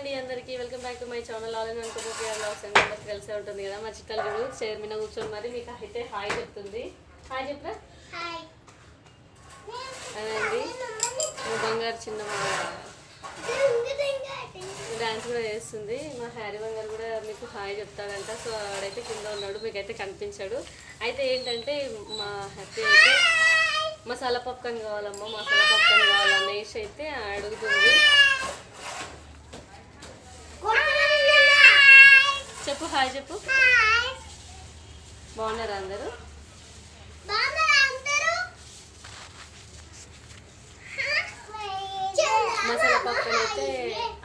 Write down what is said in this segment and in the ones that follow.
అండి అందరికీ. Welcome back to my channel all in అనుకోబోకే blogs and. అందరికి కలిసే ఉంటుంది కదా. మా చిట్టాలు చూడు చైర్ మీద కూర్చొని మరి మీకు అయితే హాయ్ చెప్తుంది. హాయ్ చెప్పరా? అండి బంగారు చిన్న డాన్స్ కూడా చేస్తుంది. మా హ్యారీ బంగారు కూడా మీకు హాయ్ చెప్తాడంట. సో ఆడైతే కింద ఉన్నాడు మీకైతే కనిపించాడు. అయితే ఏంటంటే మా హ్యాపీ అయితే మసాలా పప్కాన్ కావాలమ్మా మసాలా పప్కాన్ కావాలనేసి అయితే అడుగుతుంది. చెప్పు హాయ్ చెప్పు. బాగున్నారా అందరూ? మసాలా పక్కన అయితే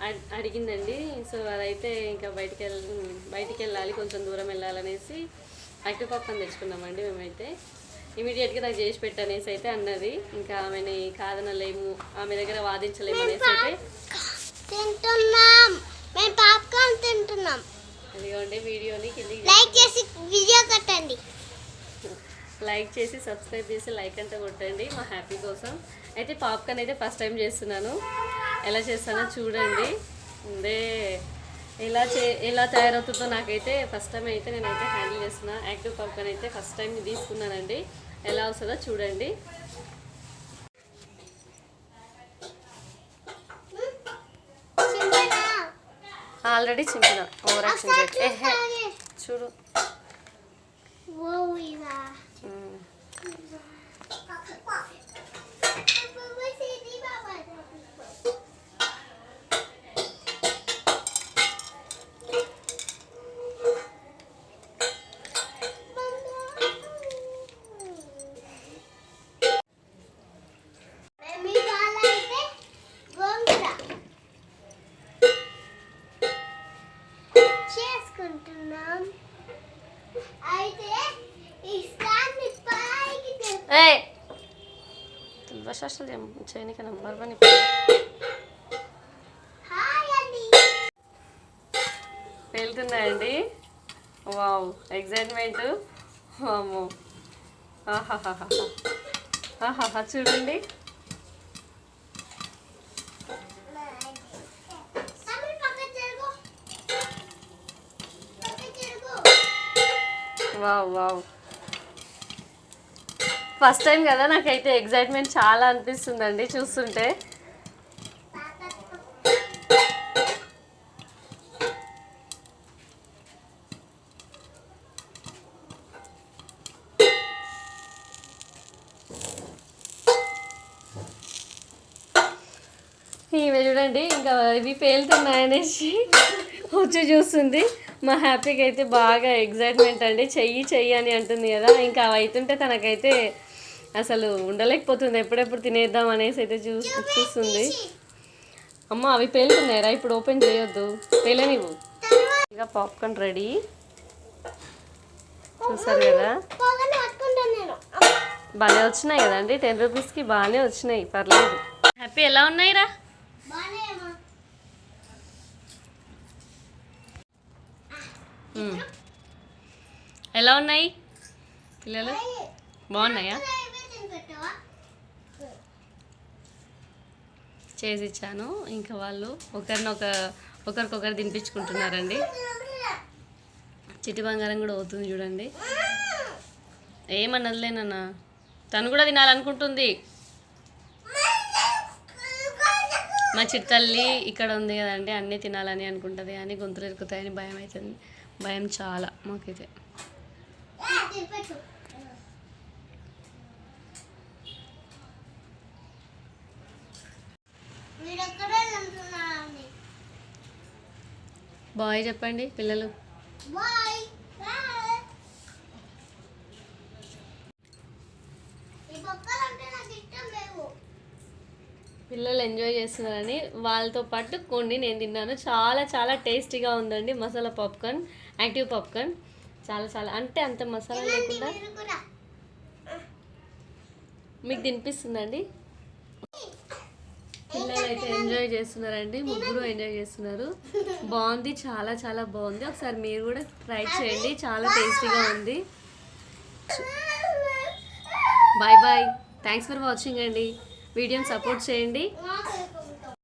అడ్- అడిగిందండి. సో అదైతే ఇంకా బయటికి వెళ్ళ బయటికి వెళ్ళాలి కొంచెం దూరం వెళ్ళాలనేసి యాక్టివ్ పక్కన తెచ్చుకున్నామండి మేమైతే. ఇమీడియట్గా నాకు చేసి పెట్టనేసి అయితే అన్నది. ఇంకా ఆమెని కాదనలేము ఆమె దగ్గర వాదించలేము అనేసి అయితే తింటున్నాం. మేము పాప్కార్న్ తింటున్నాం. అదిగోండి వీడియోని కిందికి లైక్ చేసి వీడియో కట్టండి. లైక్ చేసి సబ్స్క్రైబ్ చేసి లైక్ అంతా కొట్టండి మా హ్యాపీ కోసం. అయితే పాప్కార్న్ అయితే ఫస్ట్ టైం చేస్తున్నాను. ఎలా చేస్తానో చూడండి. అదే ఎలా చే ఎలా తయారవుతుందో నాకైతే ఫస్ట్ టైం అయితే నేనైతే హ్యాండిల్ చేస్తున్నా. యాక్టివ్ పాప్కార్న్ అయితే ఫస్ట్ టైం తీసుకున్నానండి. ఎలా వస్తుందో చూడండి. ఆల్రెడీ చింపిన ఓవర్ యాక్షన్ చూడు. చేసుకుంటున్నాం అయితే ఈ స్టాండ్ పైకి ఏ తుల్వశాస్త్రాలు చేయడానికి నంబర్ వన్ వెళ్తున్నాయండి వావ్! ఎగ్జైట్మెంట్ వామో ఆహాహాహా. ఆహాహా చూడండి. Wow wow. ఫస్ట్ టైం కదా నాకైతే ఎగ్జైట్మెంట్ చాలా అనిపిస్తుందండి చూస్తుంటే. ఇవి చూడండి ఇంకా ఇవి పేలుతున్నాయనేసి. వచ్చి చూస్తుంది మా హ్యాపీకి అయితే బాగా ఎగ్జైట్మెంట్ అండి. చెయ్యి చెయ్యి అని అంటుంది కదా. ఇంకా అవి అవుతుంటే తనకైతే అసలు ఉండలేకపోతుంది. ఎప్పుడెప్పుడు తినేద్దాం అనేసి అయితే చూ చూస్తుంది. అమ్మ అవి పేలుతున్నాయరా. ఇప్పుడు ఓపెన్ చేయొద్దు. పేలనివ్వు. ఇంకా పాప్కార్న్ రెడీ చూసారు కదా? బాగానే వచ్చినాయి కదండి. టెన్ రూపీస్కి బాగానే వచ్చినాయి. పర్లేదు. హ్యాపీ ఎలా ఉన్నాయిరా బాగానే అమ్మా మ్మ్. ఎలా ఉన్నాయి పిల్లలు? బాగున్నాయా? చేసి ఇచ్చాను ఇంకా వాళ్ళు ఒకరినొక ఒకరికొకరు తినిపించుకుంటున్నారండి. చిట్టి బంగారం కూడా అవుతుంది చూడండి. ఏమన్నదిలేనన్నా తను కూడా తినాలనుకుంటుంది. మా చిట్టల్లి ఇక్కడ ఉంది కదండి అన్నీ తినాలని అనుకుంటుంది అని గొంతులు ఇరుకుతాయని భయం అవుతుంది భయం చాలా మాకైతే. బాయ్ చెప్పండి పిల్లలు బాయ్ బాయ్ ఈ బొక్కలు అంటే నాకు ఇష్టం లేవు పిల్లలు ఎంజాయ్ చేస్తున్నారని వాళ్ళతో పాటు కొన్ని నేను తిన్నాను. చాలా చాలా టేస్టీగా ఉందండి. Masala popcorn active popcorn. చాలా చాలా. అంటే అంత మసాలా లేకుండా మీకు తినిపిస్తుందండి? పిల్లలు అయితే ఎంజాయ్ చేస్తున్నారండి. ముగ్గురు ఎంజాయ్ చేస్తున్నారు. బాగుంది. చాలా చాలా బాగుంది. ఒకసారి మీరు కూడా ట్రై చేయండి. చాలా టేస్టీగా ఉంది. Bye bye. Thanks for watching అండి. వీడియోని సపోర్ట్ చేయండి.